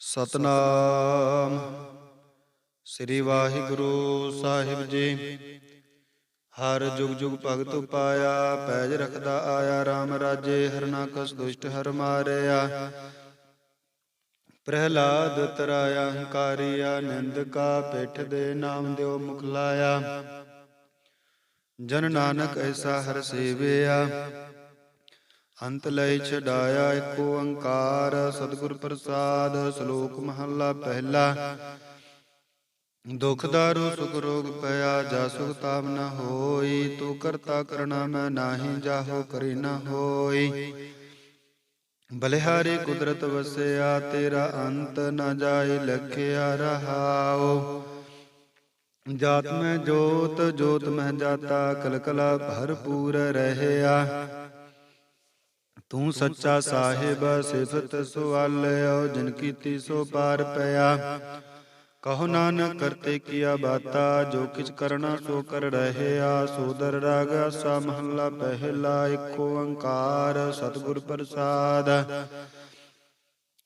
ਸਤਨਾਮ। ਸ੍ਰੀ ਵਾਹਿਗੁਰੂ ਸਾਹਿਬ ਜੀ, ਹਰ ਜੁਗ ਜੁਗ ਭਗਤ ਪਾਇਆ ਪੈਜ ਰਖਦਾ ਆਇਆ RAM ਰਾਜੇ ਹਰਨਾ ਕਸ ਦੁਸ਼ਟ ਹਰ ਮਾਰਿਆ। ਪ੍ਰਹਿਲਾਦ ਤਰਾਇਆ, ਹੰਕਾਰੀਆ ਨਿੰਦਕਾ ਪਿੱਠ ਦੇ ਨਾਮ ਦਿਓ ਮੁਖ ਲਾਇਆ। ਜਨ ਨਾਨਕ ਐਸਾ ਹਰ ਸੇਵਿਆ। ਅੰਤ ਲਈ ਛਡਾਇਆ ਏਕ ਓੰਕਾਰ, ਸਤਿਗੁਰ ਪ੍ਰਸਾਦ, ਸ਼ਲੋਕ ਮਹੱਲਾ ਪਹਿਲਾ। ਦੁਖ ਦਾਰੂ, ਸੁਖ ਰੋਗ ਪਿਆ, ਜਾ ਸੁਖ ਤਾਮ ਨ ਹੋਈ, ਤੂੰ ਕਰਤਾ ਕਰਣਾ ਮੈਂ ਨਾਹੀ, ਜਾਹੋ ਕਰੀ ਨ ਹੋਈ। ਬਲਿਹਾਰੀ ਕੁਦਰਤ ਵਸਿਆ, ਤੇਰਾ ਅੰਤ ਨ ਜਾਏ, ਲਖਿਆ ਰਹਾਓ ਜਾਤ ਮੈਂ ਜੋਤ ਜੋਤ ਮੈਂ ਜਾਤਾ, ਕਲਕਲਾ ਭਰਪੂਰ ਰਹਿਆ। ਤੂੰ ਸੱਚਾ ਸਾਹਿਬ, ਸਿਫਤ ਸੁਆਲਿਓ ਜਿਨ ਕੀਤੀ ਸੋ ਪਾਰ ਪਿਆ। ਕਹੋ ਨਾਨਕ ਕਰਤੇ ਕੀਆ ਬਾਤਾ, ਜੋ ਕਿਛ ਕਰਨਾ ਸੋ ਕਰ ਰਹਿਆ। ਸੋਦਰ ਰਾਗ ਸਾ ਮਹੱਲਾ, ਪਹਿਲਾ ਏਕ ਓੰਕਾਰ ਸਤਿਗੁਰ ਪ੍ਰਸਾਦ।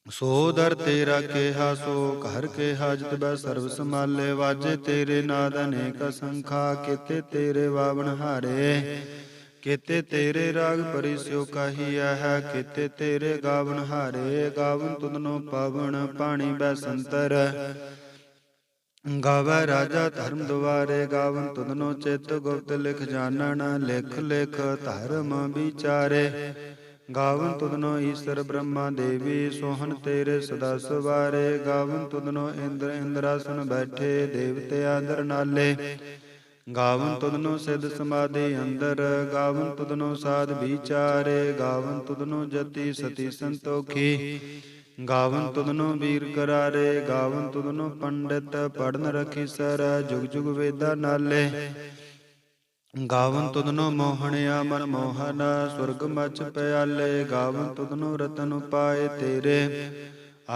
ਸੋਦਰ ਤੇਰਾ ਕਿਹਾ, ਸੋ ਘਰ ਕੇ ਹਾਜਤ ਬੈ ਸਰਬ ਸਮਾਲੇ ਵਾਜੇ ਤੇਰੇ ਨਾਦ ਅਨੇਕ ਸੰਖਾ, ਕਿਤੇ ਤੇਰੇ ਵਾਵਣ ਹਾਰੇ। ਕਿਤੇ ਤੇਰੇ ਰਾਗ ਪਰਿਸਿਓ ਕਹੀਆ ਹੈ, ਕਿਤੇ ਤੇਰੇ ਗਾਵਨ ਹਾਰੇ, ਗਾਵਨ ਤੁਧਨੋ ਪਾਵਨ ਪਾਣੀ ਬੈ ਸੰਤਰ ਗਾਵੇ ਰਾਜਾ ਧਰਮ ਦੁਆਰੇ, ਗਾਵਨ ਤੁਧਨੋ ਚਿਤ ਗੁਪਤ ਲਿਖ ਜਾਣਨ, ਲਿਖ ਲਿਖ ਧਰਮ ਵਿਚਾਰੇ। ਗਾਵਨ ਤੁਧਨੋ ਈਸ਼ਰ ਬ੍ਰਹਮਾ ਦੇਵੀ, ਸੋਹਣ ਤੇਰੇ ਸਦਾ ਸਵਾਰੇ। ਗਾਵਨ ਤੁਧਨੋ ਇੰਦਰ ਇੰਦਰਾਸਨ ਬੈਠੇ, ਦੇਵਤੇ ਆਦਰ ਨਾਲੇ। ਗਾਵਨ ਤੁਧਨੋ ਸਿਧ ਸਮਾਧੀ ਅੰਦਰ, ਗਾਵਨ ਤੁਧਨੋ ਸਾਧ ਵਿਚਾਰੇ, ਗਾਵਨ ਤੁਧਨੋ ਜਤੀ ਸਤੀ ਸੰਤੋਖੀ। ਗਾਵਨ ਤੁਧਨੋ ਵੀਰ ਕਰਾਰੇ, ਗਾਵਨ ਤੁਧਨੋ ਪੰਡਿਤ ਪੜਨ ਰਖੀ ਸਰ, ਜੁਗ ਜੁਗ ਵੇਦਾ ਨਾਲੇ। ਗਾਵਨ ਤੁਧਨੋ ਮੋਹਣਿਆ ਮਨ ਮੋਹਨ ਸੁਰਗ ਮਚ ਪਿਆਲੇ, ਗਾਵਨ ਤੁਧਨੋ ਰਤਨ ਉਪਾਏ ਤੇਰੇ।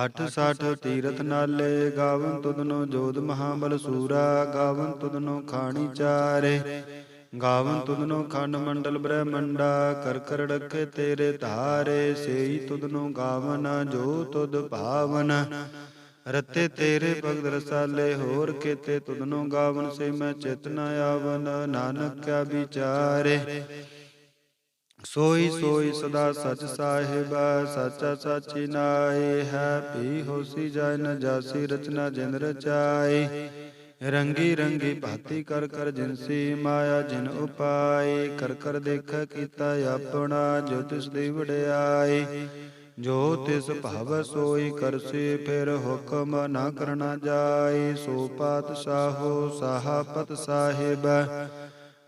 ਅਠ ਸਾਠ ਤੀਰਥ ਨਾਲੇ ਗਾਵਨ ਤੁਧਨੋ ਜੋਧ ਮਹਾਬਲ ਸੂਰਾ ਗਾਵਨ ਤੁਧਨੋ ਖਾਣੀ ਚਾਰੇ। ਗਾਵਨ ਤੁਧਨੋ ਖੰਡ ਮੰਡਲ ਬ੍ਰਹਮੰਡਾ ਕਰ ਕਰ ਰਖੇ ਤੇਰੇ ਧਾਰੇ ਸੇਈ ਤੁਧਨੋ ਗਾਵਨ ਜੋ ਤੁਧ ਭਾਵਨ। ਰਤੇ ਤੇਰੇ ਭਗਤ ਰਸਾਲੇ ਹੋਰ ਕੀਤੇ ਤੁਧਨੋ ਗਾਵਨ ਸੇ ਮੈਂ ਚਿਤ ਨ ਆਵਨ। ਨਾਨਕ ਕਿਆ ਵਿਚਾਰੇ। ਸੋਈ ਸੋਈ ਸਦਾ ਸਚ ਸਾਹਿਬ ਸਚਾ ਸਾਚੀ ਨਾਏ ਹੈ ਪੀ ਹੋਸੀ ਜਾਇ ਨ ਜਾਸੀ ਰਚਨਾ ਜਿਨ ਰਚਾਈ। ਰੰਗੀ ਰੰਗੀ ਭਾਤੀ ਕਰ ਕਰ ਜਿਨਸੀ ਮਾਇਆ ਜਿਨ ਉਪਾਈ ਕਰ ਕਰ ਦੇਖ ਕੀਤਾ ਆਪਣਾ ਜੋ ਤਿਸ ਦੀ ਵਡਿਆਈ। ਜੋ ਤਿਸ ਭਵ ਸੋਈ ਕਰਸੀ ਫਿਰ ਹੁਕਮ ਨਾ ਕਰਨਾ ਜਾਈ। ਸੋ ਪਾਤਸ਼ਾਹੋ ਸਾਹਪਤ ਸਾਹਿਬ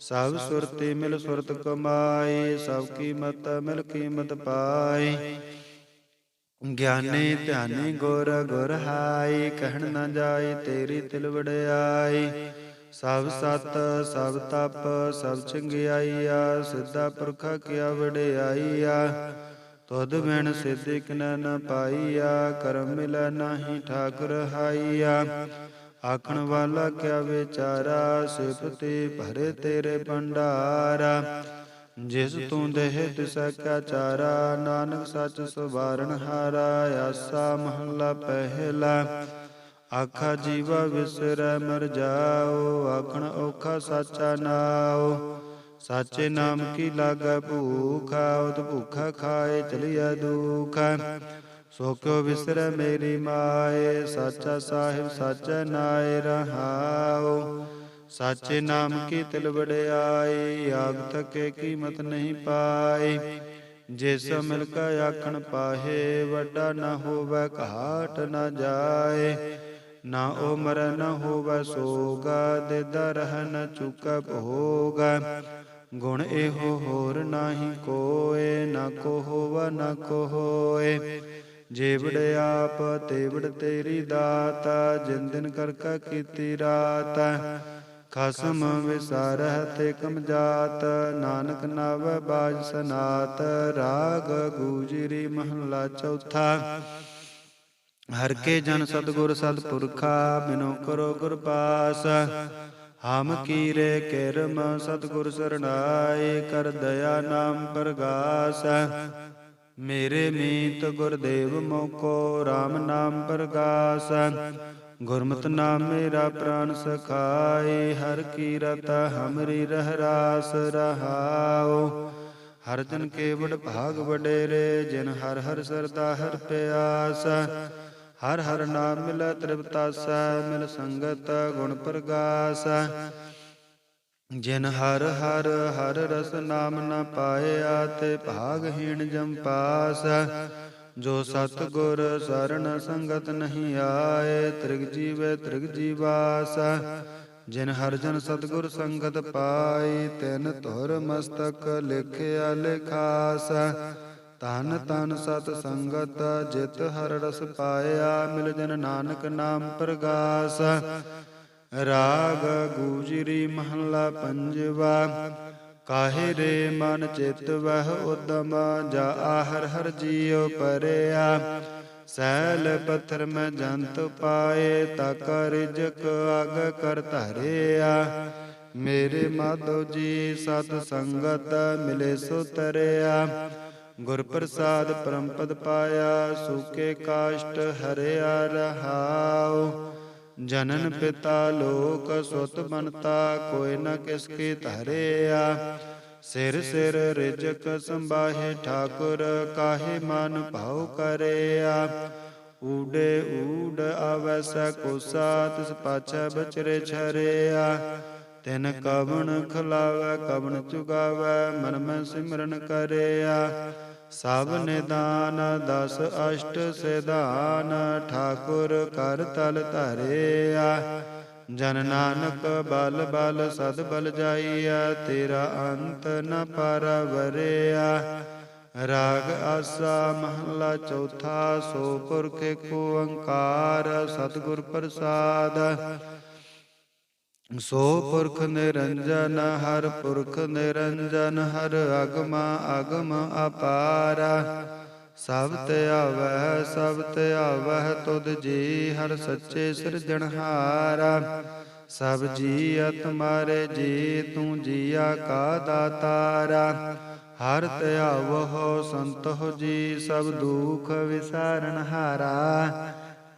ਸਭ ਸੁਰਤੀ ਮਿਲ ਸੁਰਤ ਕਮਾਈ, ਸਭ ਕੀਮਤ ਮਿਲ ਕੀਮਤ ਪਾਈ। ਗਿਆਨੀ ਧਿਆਨੀ ਗੁਰ ਗੁਰ ਹਾਈ, ਕਹਿਣ ਨਾ ਜਾਏ ਤੇਰੀ ਤਿਲ ਵੜਾਈ ਸਭ ਸਤ, ਸਭ ਤਪ, ਸਭ ਚੰਗਿਆਈਆ, ਸਿੱਧਾ ਪੁਰਖਾ ਕਿਆ ਵਡਿਆਈਆ। ਤੁਧ ਬਿਨ ਸਿੱਧਿ ਕਿਨ ਨ ਪਾਈਆ, ਕਰਮ ਮਿਲੈ ਨਾਹੀ ਠਾਕੁਰ ਹਾਈਆ। ਆਖਣ ਵਾਲਾ ਕਿਆ ਵਿਚਾਰਾ, ਸਿਫਤੇ ਭਰੇ ਤੇਰੇ ਭੰਡਾਰਾ। ਜਿਸ ਤੂੰ ਦੇਹ ਤਿਸ ਕਾ ਚਾਰਾ, ਨਾਨਕ ਸੱਚ ਸੁਬਾਰਨ ਹਾਰਾ, ਆਸਾ ਮਹੱਲਾ ਪਹਿਲਾ। ਆਖਾ ਜੀਵਾ ਵਿਸਰੈ, ਮਰ ਜਾਓ, ਆਖਣ ਔਖਾ ਸਾਚਾ ਨਾਓ ਸਾਚੇ ਨਾਮ ਕੀ ਲਾਗੈ ਭੂਖਾ ਉਤ ਭੂਖਾ ਖਾਏ ਚਲਿਆ ਦੁਖਾ। ਸੋ ਕਿਉ ਵਿਸਰੈ ਮੇਰੀ ਮਾਏ, ਸਾਚਾ ਸਾਹਿਬ ਸਾਚਾ ਨਾਏ ਰਹਾਓ ਸਾਚੇ ਨਾਮ ਕੀ ਤਿਲ ਵਡਿਆਈ ਆਗ ਤਕੇ ਕੀਮਤ ਨਹੀਂ ਪਾਈ। ਜਿਸ ਮਿਲ ਕਾ ਆਖਣ ਪਾਹੇ, ਵੱਡਾ ਨਾ ਹੋਵੇ ਘਾਟ ਨਾ ਜਾਏ। ਨਾ ਉਹ ਮਰ ਨ ਹੋਵੇ ਸੋਗਾ ਦੇਦਾ ਰਹਿ ਨ ਚੁਕਾ ਭੋਗਾ। ਗੁਣ ਇਹੋ ਹੋਰ ਨਾਹੀ ਕੋਏ, ਨਾ ਕੋ ਹੋਵਾ ਨਾ ਕੋ ਹੋਏ। ਜੇਵੜ ਆਪ ਤੇਵੜ ਤੇਰੀ ਦਾਤ, ਜਿਨ ਦਿਨ ਕਰ ਕਾ ਕੀਤੀ ਰਾਤ, ਖਸਮ ਵਿਸਾਰਹਿ ਤੇ ਕਮ ਜਾਤ, ਨਾਨਕ ਨਾਵ ਬਾਜ ਸਨਾਤ, ਰਾਗ ਗੂਜਰੀ ਮਹਲਾ ਚੌਥਾ। ਹਰ ਕੇ ਜਨ ਸਤਗੁਰ ਸਤਪੁਰਖਾ ਬਿਨੋ ਕਰੋ ਗੁਰ ਪਾਸ। ਹਮ ਕੀਰੇ ਕਿਰਮ ਸਤਗੁਰ ਸਰਣਾਏ, ਕਰ ਦਇਆ ਨਾਮ ਪ੍ਰਗਾਸ। ਮੇਰੇ ਮੀਤ ਗੁਰਦੇਵ ਮੋਕੋ RAM ਨਾਮ ਪ੍ਰਗਾਸ ਗੁਰਮਤਿ ਨਾਮ ਮੇਰਾ ਪ੍ਰਾਨ ਸਖਾਏ, ਹਰ ਕੀ ਰਤ ਹਮਰੀ ਰਹਿਰਾਸ ਰਹਾਓ ਹਰ ਜਨ ਕੇਵੜ ਭਾਗ ਵਡੇਰੇ, ਜਿਨ ਹਰ ਹਰ ਸਰਦਾ ਹਰ ਪਿਆਸ, ਹਰ ਹਰ ਨਾਮ ਮਿਲੈ ਤ੍ਰਿਪਤਾਸੈ, ਮਿਲ ਸੰਗਤ ਗੁਣ ਪ੍ਰਗਾਸ। ਜਿਨ ਹਰ ਹਰ ਹਰ ਰਸ ਨਾਮ ਨ ਪਾਇਆ ਤੇ ਭਾਗਹੀਣ ਜਮ ਪਾਸ। ਜੋ ਸਤ ਗੁਰ ਸਰਣ ਸੰਗਤ ਨਹੀਂ ਆਏ, ਤ੍ਰਿਗ ਜੀਵੇ ਤ੍ਰਿਗ ਜੀਵਾਸ। ਜਿਨ ਹਰ ਜਨ ਸਤਗੁਰ ਸੰਗਤ ਪਾਈ, ਤਿਨ ਧੁਰ ਮਸਤਕ ਲਿਖਿਆ ਲਿਖਾਸ। ਤਨ ਤਨ ਸਤ ਸੰਗਤ ਜਿਤ ਹਰ ਰਸ ਪਾਇਆ, ਮਿਲ ਜਨ ਨਾਨਕ ਨਾਮ ਪ੍ਰਗਾਸ। ਰਾਗ ਗੂਜਰੀ ਮਹਲਾ ਪੰਜਵਾ। ਕਾਹੇ ਰੇ ਮਨ ਚਿਤ ਵਹ ਉਦਮ, ਜਾ ਆਹਰ ਹਰ ਜੀਉ ਪਰਿਆ। ਸੈਲ ਪੱਥਰ ਮੈਂ ਜੰਤ ਪਾਏ, ਤਾ ਕਰ ਰਿਜਕ ਅਗ ਕਰ ਧਰਿਆ। ਮੇਰੇ ਮਾਧੋ ਜੀ, ਸਤ ਸੰਗਤ ਮਿਲੇ ਸੋ ਤਰਿਆ ਗੁਰ ਪ੍ਰਸਾਦ ਪਰਮਪਦ ਪਾਇਆ, ਸੂਕੇ ਕਾਸ਼ਟ ਹਰਿਆ ਰਹਾਉ। ਜਨਨ ਪਿਤਾ ਲੋਕ ਸੁਤ ਬਨਤਾ ਕੋਈ ਨ ਕਿਸ ਕੀ ਧਰਿਆ। ਸਿਰ ਸਿਰ ਰਿਜਕ ਸੰਭਾਹੇ ਠਾਕੁਰ, ਕਾਹੇ ਮਨ ਭਾਉ ਕਰਿਆ। ਊਡੇ ਊਡ ਆਵੈ ਸੈ ਕੋਸਾ ਤਿਸ ਪਾਛੈ ਬਚਰੇ ਛਰਿਆ। ਤਿਨ ਕਵਣ ਖਲਾਵੈ, ਕਵਣ ਚੁਗਾਵੈ, ਮਨ ਮੈਂ ਸਿਮਰਨ ਕਰਿਆ। ਸਭ ਨਿਦਾਨ, ਦਸ ਅਸ਼ਟ ਸਿਧਾਨ, ਠਾਕੁਰ ਕਰ ਤਲ ਧਰਿਆ। ਜਨ ਨਾਨਕ ਬਲ ਬਲ ਸਦ ਬਲ ਜਾਈਆ ਤੇਰਾ ਅੰਤ ਨ ਪਰ ਵਰਿਆ ਰਾਗ ਆਸਾ ਮਹਲਾ ਚੌਥਾ, ਸੋ ਪੁਰਖ ਏਕ ਓੰਕਾਰ, ਸਤਿਗੁਰ ਪ੍ਰਸਾਦ। ਸੋ ਪੁਰਖ ਨਿਰੰਜਨ, ਹਰ ਪੁਰਖ ਨਿਰੰਜਨ, ਹਰ ਅਗਮ ਅਗਮ ਅਪਾਰਾ। ਸਭ ਤੇ ਆਵਹਿ, ਸਭ ਤੇ ਤੁਧ ਜੀ ਹਰ ਸੱਚੇ ਸਿਰਜਣਹਾਰਾ ਸਭ ਜੀ ਤੁਮਾਰੇ ਜੀ, ਤੂੰ ਜੀਆ ਕਾ ਦਾਤਾਰਾ। ਹਰ ਧਿਆਵਹੁ ਸੰਤੋ ਜੀ, ਸਭ ਦੁਖ ਵਿਸਾਰਨ ਹਾਰਾ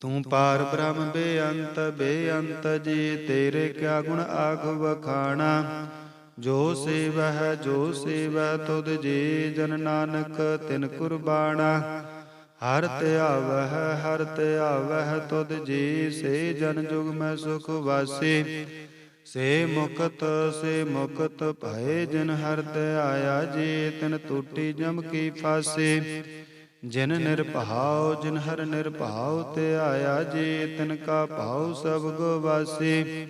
ਤੂੰ ਪਾਰ ਬ੍ਰਹਮ ਬੇਅੰਤ ਬੇਅੰਤ ਜੀ ਤੇਰੇ ਕਿਆ ਗੁਣ ਆਖ ਵਖਾਣਾ? ਜੋ ਸੇਵਹਿ ਜੋ ਸੇਵਹਿ ਤੁਧ ਜੀ ਜਨ ਨਾਨਕ ਤਿਨ ਕੁਰਬਾਨਾ ਹਰ ਧਿਆਵਹਿ ਹਰ ਧਿਆਵਹਿ ਤੁਧ ਜੀ ਸੇ ਜਨ ਜੁਗ ਮੈਂ ਸੁਖ ਵਾਸੀ। ਸੇ ਮੁਕਤ ਸੇ ਮੁਕਤ ਭਏ ਜਿਨ ਹਰ ਧਿਆਇਆ ਜੀ ਤਿਨ ਟੂਟੀ ਜਮ ਕੀ ਫਾਸੀ। ਜਿਨ ਨਿਰਭਉ, ਜਿਨ ਹਰ ਨਿਰਭਉ ਤੇ ਆਇਆ ਜੀ, ਤਿਨ ਕਾ ਭਾਉ ਸਭ ਗਵਾਸੀ।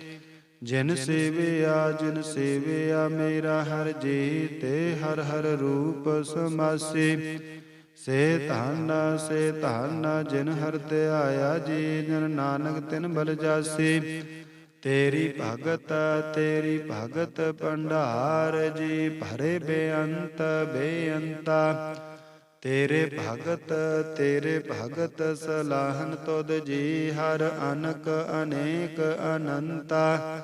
ਜਿਨ ਸੇਵਿਆ ਜਿਨ ਸੇਵਿਆ, ਮੇਰਾ ਹਰ ਜੀ ਤੇ ਹਰ ਹਰ ਰੂਪ ਸਮਾਸੀ। ਸੇ ਧਨ ਸੇ ਧਨ, ਜਿਨ ਹਰ ਤੇ ਆਇਆ ਜੀ, ਜਨ ਨਾਨਕ ਤਿਨ ਬਲ ਜਾਸੀ। ਤੇਰੀ ਭਗਤ ਤੇਰੀ ਭਗਤ ਭੰਡਾਰ, ਜੀ ਭਰੇ ਬੇਅੰਤ, ਬੇਅੰਤਾ। ਤੇਰੇ ਭਗਤ ਤੇਰੇ ਭਗਤ ਸਲਾਹਨ ਤੁਧ ਜੀ, ਹਰ ਅਨਕ ਅਨੇਕ ਅਨੰਤਾ।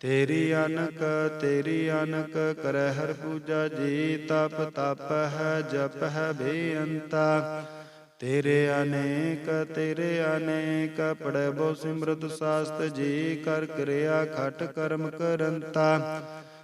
ਤੇਰੀ ਅਨਕ ਤੇਰੀ ਅਨਕ ਕਰੈ ਹਰ ਪੂਜਾ ਜੀ, ਤਪ ਤਪ ਹੈ, ਜਪ ਹੈ ਬੇਅੰਤਾ। ਤੇਰੇ ਅਨੇਕ ਤੇਰੇ ਅਨੇਕ ਪੜੈ ਬੋ ਸਿਮਰਤ ਸਾਸਤ ਜੀ, ਕਰ ਕਿਰਿਆ ਖਟ ਕਰਮ ਕਰੰਤਾ।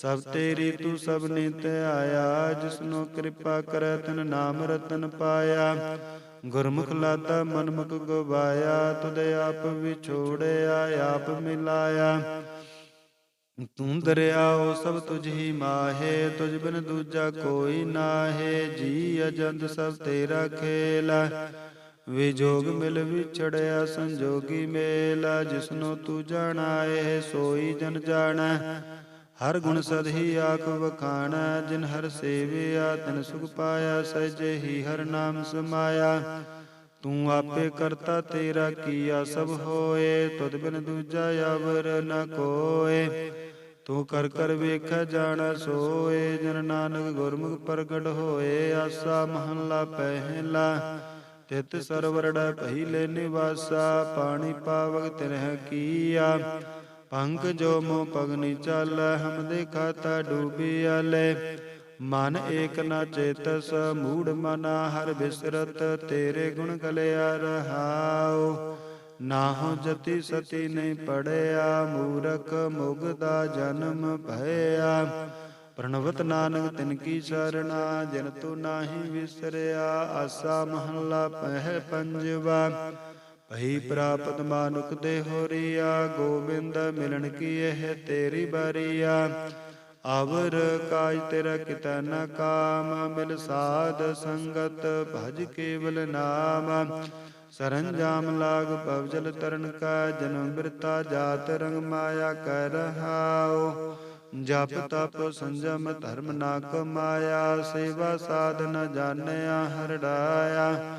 ਸਭ ਤੇਰੀ ਤੂੰ ਸਭ ਨਿਤ ਆਇਆ, ਜਿਸਨੋ ਕਿਰਪਾ ਕਰੈ ਤਨ ਨਾਮ ਰਤਨ ਪਾਇਆ। ਗੁਰਮੁਖ ਲਾਤਾ, ਮਨਮੁਖ ਗਵਾਇਆ, ਤੁਧ ਆਪ ਵਿਛੋੜਿਆ, ਆਪ ਮਿਲਾਇਆ। ਤੂੰ ਦਰਿਆਓ, ਸਭ ਤੁਝ ਹੀ ਮਾਹੇ, ਤੁਝ ਬਿਨ ਦੂਜਾ ਕੋਈ ਨਾਹੇ। ਜੀ ਅਜੰਤ ਸਭ ਤੇਰਾ ਖੇਲਾ ਵਿਜੋਗ ਮਿਲ ਵਿਛੜਿਆ, ਸੰਜੋਗੀ ਮੇਲਾ, ਜਿਸਨੋ ਤੂੰ ਜਾਣਾਏ, ਸੋਈ ਜਨ ਜਾਣੈ। ਹਰ ਗੁਣ ਸਦ ਹੀ ਆਖ ਵਖਾਣਾ, ਜਿਨ ਹਰ ਸੇਵਿਆ, ਤਨ ਸੁਖ ਪਾਇਆ ਸਹਿਜੇ ਹੀ ਹਰ ਨਾਮ ਸਮਾਇਆ। ਤੂੰ ਆਪੇ ਕਰਤਾ ਤੇਰਾ ਕੀਆ ਸਭ ਹੋਏ, ਤੁਧ ਬਿਨ ਦੂਜਾ ਆਵਰ ਨ ਕੋਏ। ਤੂੰ ਕਰ ਕਰ ਵੇਖ, ਜਾਣ, ਸੋਏ, ਜਨ ਨਾਨਕ ਗੁਰਮੁਖ ਪ੍ਰਗਟ ਹੋਏ, ਆਸਾ ਮਹੱਲਾ ਪਹਿਲਾ। ਤਿਤ ਸਰਵਰੜਾ ਪਹਿਲੇ ਨਿਵਾਸਾ, ਪਾਣੀ ਪਾਵਕ ਤਿਨਹਿ ਕੀਆ। ਪੰਕ ਜੋ ਮੋ ਪਗਨੀ ਚੱਲ, ਹਮ ਦੇਖਾ ਤਾ ਡੂਬੀ ਆਲੇ। ਮਨ ਏਕ ਨਾ ਚੇਤਸ ਮੂੜ ਮਨਾ ਹਰ ਬਿਸਰਤ, ਤੇਰੇ ਗੁਣ ਗਲਿਆ ਰਹਾਉ। ਨਾਹੋ ਜਤੀ ਸਤੀ ਨਹੀਂ ਪੜਿਆ, ਮੂਰਖ ਮੁਗਦਾ ਜਨਮ ਭਇਆ। ਪ੍ਰਣਵਤ ਨਾਨਕ ਤਿਨ ਕੀ ਸਰਣਾ, ਜਿਨ ਤੂ ਨਾਹੀ ਵਿਸਰਿਆ, ਆਸਾ ਮਹੱਲਾ ਪਹਿ ਪੰਜਵਾ। ਭਈ ਪ੍ਰਾਪਤ ਮਾਨੁਖ ਦੇ ਹੋਰੀਆ, ਗੋਬਿੰਦ ਮਿਲਣ ਕੀ ਇਹ ਤੇਰੀ ਬਰੀਆ? ਅਵਰ ਕਾਜ ਤੇਰਾ ਕਿਤਾ ਨ ਕਾਮ, ਮਿਲ ਸਾਧ ਸੰਗਤ ਭਜ ਕੇਵਲ ਨਾਮ। ਸਰੰਜਾਮ ਲਾਗ ਪਵਜਲ ਤਰਨ ਕਾ ਜਨਮ ਬਿਰਤਾ ਜਾਤ ਰੰਗ ਮਾਇਆ ਕਰ ਰਹਾਓ ਜਪ ਤਪ ਸੰਜਮ ਧਰਮ ਨਾ ਕਮਾਇਆ, ਸੇਵਾ ਸਾਧਨ ਜਾਣਿਆ ਹਰੜਾਇਆ।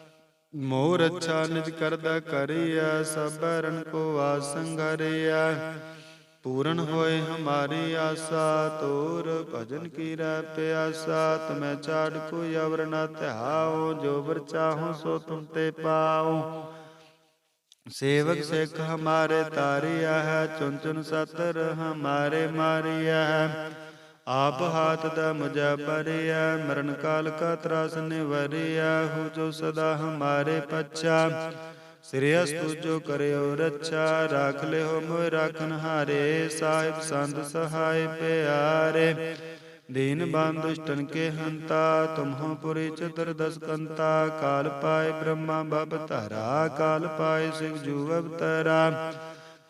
ਮੋਰ ਅੱਛਾ ਨਿਜ ਕਰਦਾ ਕਰਿਆ ਸਭ ਰਨ ਕੋ ਆਸੰਗਰਿਆ ਪੂਰਨ ਹੋਏ ਹਮਾਰੀ ਆਸਾ, ਤੋਰ ਭਜਨ ਕੀ ਰਹਿ ਪਿਆਸਾ। ਤਮੈ ਚਾੜ ਕੋ ਅਵਰ ਨ ਧਿਆਓ, ਜੋ ਵਰ ਚਾਹੋ ਸੋ ਤੁਮ ਤੇ ਪਾਓ। ਸੇਵਕ ਸਿੱਖ ਹਮਾਰੇ ਤਾਰਿਆ ਹੈ ਚੁਨ ਚੁਨ ਸਤਰ ਹਮਾਰੇ ਮਾਰਿਆ ਹੈ। ਆਪ ਹਾਥ ਦਾ ਮੁਝਾ ਪਰਿਆ, ਮਰਨ ਕਾਲ ਕਾ ਤਰਾਸ ਨਿਵਰਿਆ ਹੋ ਜੋ ਸਦਾ ਹਮਾਰੇ ਪੱਛਾ। ਸ੍ਰੇਯਸ ਜੋ ਕਰਿਓ ਰੱਛਾ, ਰਾਖ ਲਿਓ ਮੋਇ ਰਾਖਨ ਹਾਰੇ, ਸਾਹਿਬ ਸੰਤ ਸਹਾਇ ਪਿਆਰੇ। ਦੀਨ ਬੰਦ ਕੇ ਹੰਤਾ ਤੁਮਹੁ ਪੁਰੀ ਚਤੁਰ ਦਸ ਕੰਤਾ। ਕਾਲ ਪਾਏ ਬ੍ਰਹਮਾ ਬਬ ਧਰਾ, ਕਾਲ ਪਾਏ ਸਿਵ ਜੂ ਅਵਤਰਾ।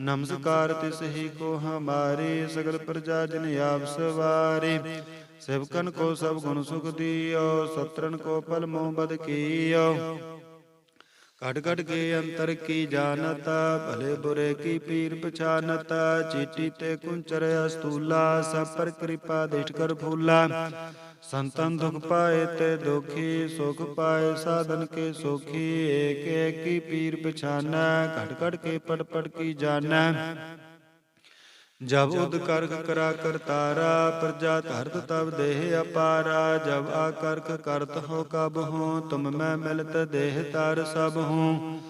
ਨਮਸਕਾਰ ਤਿਸ ਹੀ ਕੋ ਹਮਾਰੇ, ਸਗਲ ਪ੍ਰਜਾ ਜਨ ਆਪ ਸਵਾਰੇ। ਸੇਵਕਨ ਕੋ ਸਭ ਗੁਣ ਸੁਖ ਦਿਓ ਸਤਰਨ ਕੋ ਪਲ ਮੋਹ ਬਦ ਕੀਓ। ਘਟ ਘਟ ਕੇ ਅੰਤਰ ਕੀ ਜਾਣਤ, ਭਲੇ ਬੁਰੇ ਕੀ ਪੀਰ ਪਛਾਨਤ, ਚੀਟੀ ਤੇ ਕੁੰਚਰ ਅਸਤੂਲਾ, ਸਭ ਪਰ ਕਿਰਪਾ ਦਿਸ਼ਟ ਕਰ ਫੂਲਾ। ਸੰਤਨ ਦੁਖ ਪਾਏ ਤੇ ਦੁਖੀ, ਸੁਖ ਪਾਏ, ਸਾਧਨ ਕੇ ਸੁਖੀ, ਏਕ ਏਕ ਪੀਰ ਪਛਾਨੈ ਘਟ ਘਟ ਕੇ ਪੜ ਪੜ ਕੀ ਜਾਣੈ। ਜਬ ਉਦ ਕਰਖ ਕਰਾ ਕਰਤਾਰਾ ਪ੍ਰਜਾ ਧਰਤ ਤਬ ਦੇਹ ਅਪਾਰਾ, ਜਬ ਆ ਕਰਖ ਕਰਤ ਹੋ ਕਬ ਹੋ, ਤੁਮ ਮੈਂ ਮਿਲਤ ਦੇਹ ਤਾਰ ਸਭ ਹੂੰ।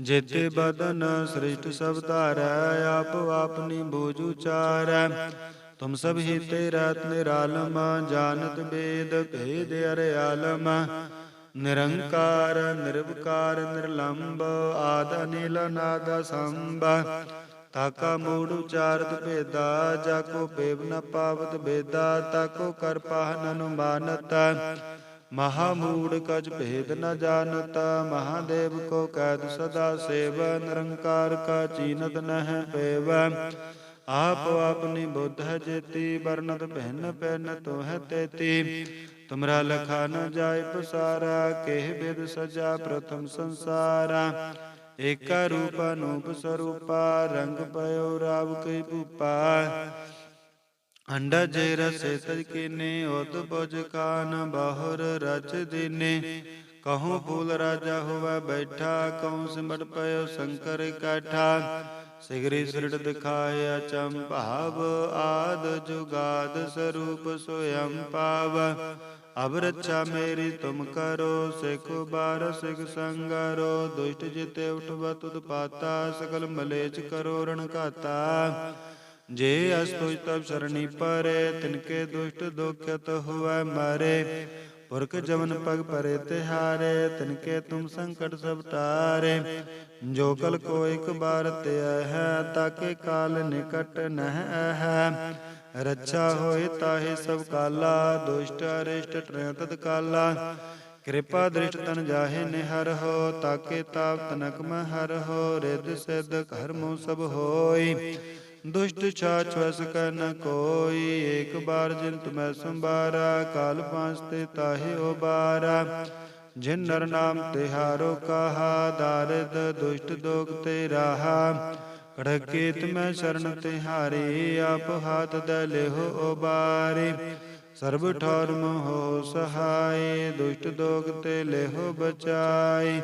ਜੇਤੇ ਬਦਨ ਸ੍ਰਿਸ਼ਟ ਸਭ ਧਾਰੈ, ਆਪ ਆਪਨੀ ਬੂਝ ਉਚਾਰੈ। ਤੁਮ ਸਭ ਹੀ ਤੇ ਰਤ ਨਿਰਾਲਮ, ਜਾਣਤ ਬੇਦ ਭੇਦ ਅਰਿਆਲਮ ਨਿਰੰਕਾਰ, ਨਿਰਵਕਾਰ ਨਿਰਲੰਭ ਆਦ, ਅਨਿਲ ਨਾਦ ਸੰਭ ਤਾਕਾ ਮੂੜ ਉਚਾਰਤ ਭੇਦਾ, ਜਾ ਕੋ ਪੇਵ ਨ ਪਾਵਤ ਬੇਦਾ ਤਾਕੋ ਕਰ ਪਾਹਨ ਅਨੁਮਾਨਤ। ਮਹਾ ਮੂੜ ਕਜ ਭੇਦ ਨ ਜਾਣਤ, ਮਹਾਦੇਵ ਕੋ ਕੈਦ ਸਦਾ ਸੇਵ। ਨਿਰੰਕਾਰ ਕਾ ਚੀਨਤ ਨਹਿ ਪੇਵ। ਆਪ ਆਪਨੀ ਬੁੱਧ ਜੇਤੀ ਵਰਨਤ ਭਿੰਨ ਭਿੰਨ ਤੋਹ ਤੇਤੀ। ਤੁਮਰਾ ਲਖਾ ਨ ਜਾਏ ਪਸਾਰਾ, ਕਿਹ ਬਿਦ ਸਜਾ ਪ੍ਰਥਮ ਸੰਸਾਰਾ। ਏਕਾ ਰੂਪ ਅਨੂਪ ਸਰੂਪਾ, ਰੰਗ ਪਇਓ ਰਾਵ ਕਈ ਭੂਪਾ। ਅੰਡਾ ਜੇ ਰਸੇ ਤਜ ਕੀਨੇ, ਉਦ ਬੁਜ ਕਾਨ ਬਾਹਰ ਰਚ ਦੀਨੇ। ਕਹੂੰ ਫੂਲ ਰਾਜਾ ਹੋਵੇ ਬੈਠਾ, ਕਹੂੰ ਸਿਮਟ ਪਇਓ ਸ਼ੰਕਰ ਇਕੱਠਾ। ਸਿਗਰੀ ਸਿਰੜ ਦਿਖਾਇਆ ਚੰਭਾਵ ਆਦ ਜੁਗਾਦ ਸਰੂਪ ਸੋਯੰ ਪਾਵ। ਅਬ ਰੱਛਾ ਮੇਰੀ ਤੁਮ ਕਰੋ, ਸਿਖ ਬਾਰ ਸਿਖ ਸੰਗਰੋ, ਦੁਸ਼ਟ ਜਿਤੇ ਉਠਵਾ, ਤੁਧ ਪਾਤਾ ਸਕਲ ਮਲੇਚ ਕਰੋ, ਰਣ ਘਾਤਾ। ਜੇ ਅਸਤੁਜ ਤਬ ਸਰਣੀ ਪਰੇ ਤਿਨਕੇ ਦੁਸ਼ਟ ਦੁਖਤ ਹੋਵੇ ਮਾਰੇ। ਪੁਰਖ ਜਮਨ ਪਗ ਪਰੇ ਤਿਹਾਰੇ ਤਿਨਕੇ ਤੁਮ ਸੰਕਟ ਸਭ ਟਾਰੇ ਜੋ ਕਲ ਕੋ ਇੱਕ ਬਾਰ ਤੇ ਹੈ, ਤਾਕੇ ਕਾਲ ਨਿਕਟ ਨਹਿ ਹੈ। ਰੱਛਾ ਹੋਏ ਤਾਹੇ ਸਭ ਕਾਲਾ, ਦੁਸ਼ਟ ਅਰਿਸ਼ਟ ਟਰੈ ਤਤ ਕਾਲਾ ਕਿਰਪਾ ਦ੍ਰਿਸ਼ਟ ਤਨ ਜਾਹੇ ਨਿਹਰ ਹੋ, ਤਾਕੇ ਤਾਪ ਤਨਕ ਮਹਿ ਹਰ ਹੋ ਰਿਦ ਸਿਧ ਘਰ ਸਭ ਹੋਈ। ਦੁਸ਼ਟ ਛਾਛ ਵਸ ਕੈ ਨ ਕੋਈ, ਏਕ ਬਾਰ ਜਿਨ ਤੁਮੈ ਸੰਭਾਰਾ, ਕਾਲ ਪਾਂਚ ਤੇ ਤਾਹੇ ਬਾਰਾ। ਜਿਨ ਨਰ ਨਾਮ ਤਿਹਾਰੋ ਕਹਾ, ਦਾਰਿਦ ਦੁਸ਼ਟ ਦੋਗ ਤੇ ਰਾਹਾ। ਕੜਕੇ ਮੈਂ ਸ਼ਰਨ ਤਿਹਾਰੇ ਆਪ ਹਾਥ ਦ ਲਿਹੋ ਉਬਾਰੇ। ਸਰਬ ਠੌਰ ਮੋਹ ਸਹਾਈ ਦੁਸ਼ਟ ਦੋਗ ਤੇ ਲਿਹੋ ਬਚਾਈ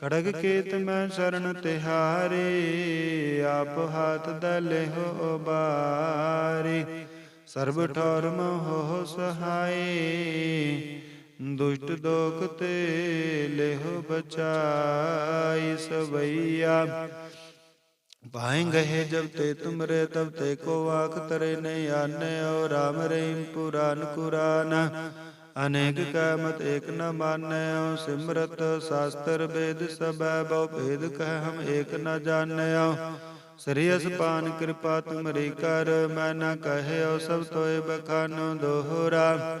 ਖੜਗ ਕੇਤ ਮੈਂ ਸ਼ਰਨ ਤਿਹਾਰੇ ਆਪ ਹਾਥ ਦਲੇ ਹੋ ਸਰਬ ਠੌਰ ਮੋਹ ਸਹਾਈ ਦੁਸ਼ਟ ਦੋਖ ਤੇ ਲਿਹੁ ਬਚਾਈ ਸਵਈਆ। ਪਾਏ ਗਏ ਜਬ ਤੇ ਤੁਮਰੇ ਤਬ ਤੇ ਕੋ ਆਖ ਤਰੇ ਨਹੀਂ ਆਨੇ ਓ ਰਾਮ ਰਹੀਮ ਪੁਰਾਨ ਕੁਰਾਨ। ਅਨੇਕ ਕੈਮਤ ਏਕ ਨ ਮਾਨਿਓ ਸਿਮਰਤ ਸ਼ਾਸਤਰ ਵੇਦ ਸਭੈ ਬਹੁ ਭੇਦ ਕਹਿ ਹਮ ਏਕ ਨ ਜਾਣਿਓ ਸ੍ਰੀ ਅਸਪਾਨ ਕਿਰਪਾ ਤੁਮਰੀ ਕਰ, ਮੈਂ ਨ ਕਹਿਓ ਸਭ ਤੋਏ ਬਖਾਨੋ ਦੋਹਰਾ।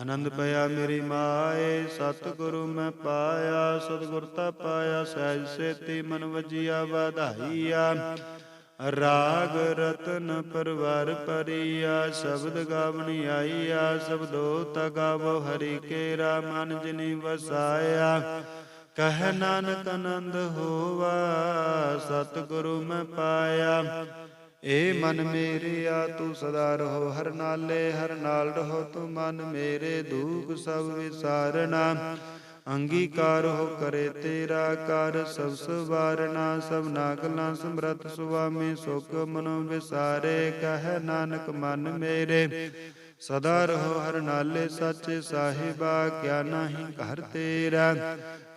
ਆਨੰਦ ਪਿਆ ਮੇਰੀ ਮਾਏ, ਸਤਿਗੁਰੂ ਮੈਂ ਪਾਇਆ, ਸਤਿਗੁਰ ਤਾ ਪਾਇਆ, ਸਹਿਜ ਸੇਤੀ ਮਨ ਵਜੀਆ, ਵਧਾਈਆ। ਰਾਗ ਰਤਨ ਪਰਵਰ ਪਰੀਆ, ਸ਼ਬਦ ਗਾਵਣੀ ਆਈਆ, ਸ਼ਬਦੋ ਤਾ ਗਾਵੋ ਹਰੀ ਕੇਰਾ, ਮਨ ਜਿਨੀ ਵਸਾਇਆ। ਕਹਿ ਨਾਨਕ ਆਨੰਦ ਹੋਵਾ, ਸਤਿਗੁਰੂ ਮੈਂ ਪਾਇਆ। ਏ ਮਨ ਮੇਰਿਆ ਤੂੰ ਸਦਾ ਰਹੋ ਹਰ ਨਾਲੇ, ਹਰ ਨਾਲ ਰਹੋ ਤੂੰ ਮਨ ਮੇਰੇ, ਦੁਖ ਸਭ ਵਿਸਾਰਣਾ ਅੰਗੀਕਾਰ ਹੋ ਕਰੇ ਤੇਰਾ ਕਰ, ਸਭ ਸਵਾਰਣਾ ਸਭ ਨਾਗਲਾਂ ਸਮਰਤ ਸੁਆਮੀ ਸੁਖ ਮਨੋ ਵਿਸਾਰੇ। ਕਹਿ ਨਾਨਕ ਮਨ ਮੇਰੇ, ਸਦਾ ਰਹੋ ਹਰ ਨਾਲੇ, ਸੱਚੇ ਸਾਹਿਬਾ, ਕਿਆ ਨਾਹੀ ਘਰ ਤੇਰਾ।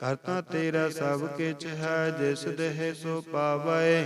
ਕਰਤਾ ਤੇਰਾ ਸਭ ਕਿਛ ਹੈ, ਜਿਸ ਦੇਹ ਸੋ ਪਾਵੈ।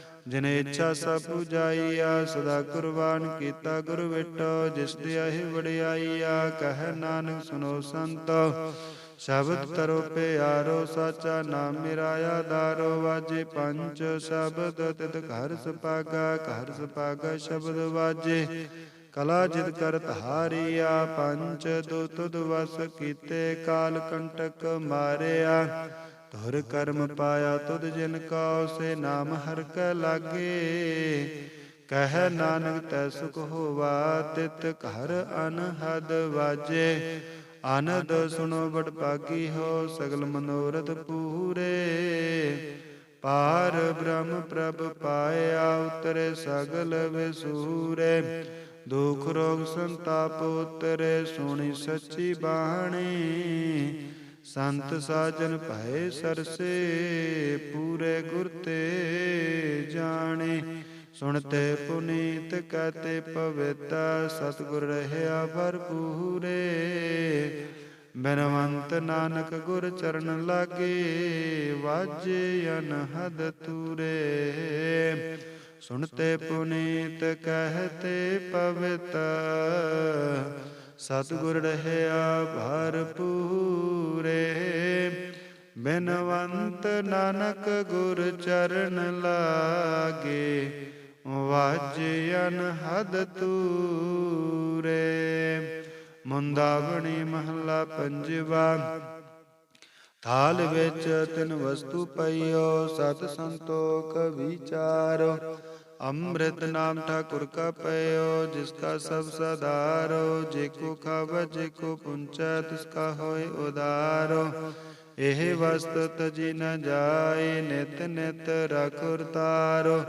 ਜਿਨ ਇੱਛਾ ਸਭ ਪੁਜਾਈਆ ਸਦਾ ਕੁਰਬਾਨ ਕੀਤਾ ਗੁਰ ਵਿਟੋ ਜਿਸ ਦੇ ਆਹੀ ਵਡਿਆਈਆ, ਕਹਿ ਨਾਨਕ ਸੁਨੋ ਸੰਤੋ। ਸ਼ਬਦ ਤਰੋ ਪਿਆਰੋ, ਸਾਚਾ ਨਾਮ ਮੇਰਾ ਆਧਾਰੋ ਵਾਜੇ ਪੰਜ ਸ਼ਬਦ, ਤਿਤ ਘਰ ਸਪਾਗਾ, ਘਰ ਸੁਪਾਗਾ ਸ਼ਬਦ ਵਾਜੇ। ਕਲਾ ਜਿਤ ਕਰਤ ਹਾਰੀਆ ਪੰਚ ਦੋ ਤੁਧ ਵਸ ਕੀਤੇ ਕਾਲ ਕੰਟਕ ਮਾਰਿਆ। ਧੁਰ ਕਰਮ ਪਾਇਆ ਤੁਧ ਜਿਨ ਕਾ ਸੇ ਨਾਮ ਹਰ ਕੈ ਲਾਗੇ। ਕਹਿ ਨਾਨਕ ਤੈ ਸੁਖ ਹੋਵਾ, ਤਿਤ ਘਰ ਅਨਹਦ ਵਾਜੇ। ਆਨੰਦ ਸੁਣੋ ਬੜ ਭਾਗੀ ਹੋ, ਸਗਲ ਮਨੋਰਥ ਪੂਰੇ। ਪਾਰ ਬ੍ਰਹਮ ਪ੍ਰਭ ਪਾਇਆ, ਉਤਰੇ ਸਗਲ ਵਿਸੂਰੇ। ਦੁਖ ਰੋਗ ਸੰਤਾਪ ਉਤਰੇ, ਸੁਣੀ ਸੱਚੀ ਬਾਣੀ। ਸੰਤ ਸਾਜਨ ਭਏ ਸਰਸੇ, ਪੂਰੇ ਗੁਰ ਤੇ ਜਾਣੇ। ਸੁਣਤੇ ਪੁਨੀਤ ਕਹਤੇ ਪਵਿੱਤ ਸਤਿਗੁਰ ਰਹਿਆ ਭਰਪੂਰੇ। ਬਨਵੰਤ ਨਾਨਕ ਗੁਰ ਚਰਨ ਲਾਗੇ, ਵਾਜੇ ਅਨਹਦ ਤੂਰੇ। ਸੁਣਤੇ ਪੁਨੀਤ ਕਹਤੇ ਪਵਿੱਤ ਸਤਿਗੁਰ ਰਹਿਆ ਭਰਪੂਰੇ, ਬਿਨਵੰਤ ਨਾਨਕ ਗੁਰ ਚਰਨ ਲਾਗੇ ਵਾਜੇ ਅਨਹਦ ਤੂਰੇ। ਮੁੰਦਾਵਣੀ ਮਹੱਲਾ ਪੰਜਵਾ, ਥਾਲ ਵਿੱਚ ਤਿਨ ਵਸਤੂ ਪਈਓ, ਸਤ ਸੰਤੋਖ ਵਿਚਾਰੋ। ਅੰਮ੍ਰਿਤ ਨਾਮ ਠਾਕੁਰ ਕਾ ਪਇਓ ਜਿਸ ਕਾ ਸਭ ਸਦਾਰੋ ਜੇ ਕੋ ਖਾਵ, ਜੇ ਕੋ ਪੁੰਚੈ, ਤਿਸ ਕਾ ਹੋਏ ਉਦਾਰੋ। ਇਹ ਵਸਤ ਤਜੀ ਨ ਜਾਏ, ਨਿਤ ਨਿਤ ਰਖੁਰ ਤਾਰੋ।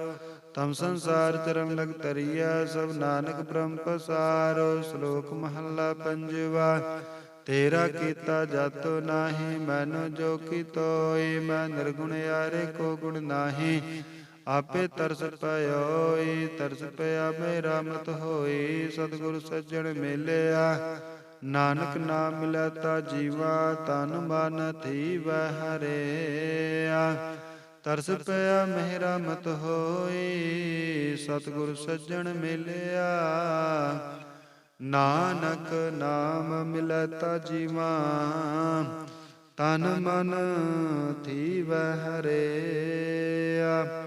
ਤਮ ਸੰਸਾਰ ਚਰਨ ਲਗ ਤਰੀਆ ਸਭ ਨਾਨਕ ਬ੍ਰਹਮ ਪਸਾਰੋ। ਸ਼ਲੋਕ ਮਹੱਲਾ ਪੰਜਵਾ, ਤੇਰਾ ਕੀਤਾ ਜਾਤੋ ਨਾਹੀ, ਮੈਨੋ ਜੋ ਕੀਤੋਈ ਮੈਂ ਨਿਰਗੁਣ ਯਾਰੇ ਕੋ ਗੁਣ ਨਾਹੀ। ਆਪੇ ਤਰਸ ਪਇਓਈ, ਤਰਸ ਪਿਆ ਮੇਰਾ ਮਤ ਹੋਈ, ਸਤਿਗੁਰ ਸੱਜਣ ਮਿਲਿਆ। ਨਾਨਕ ਨਾਮ ਮਿਲਿਆ ਤਾ ਜੀਵਾ ਤਨ ਮਨ ਥੀ ਹਰਿਆ। ਤਰਸ ਪਿਆ ਮੇਰਾ ਮਤ ਹੋਈ, ਸਤਿਗੁਰ ਸੱਜਣ ਮਿਲਿਆ। ਨਾਨਕ ਨਾਮ ਮਿਲੈ ਤਾ ਜੀਵਾ ਤਨ ਮਨ ਥੀ ਹਰਿਆ।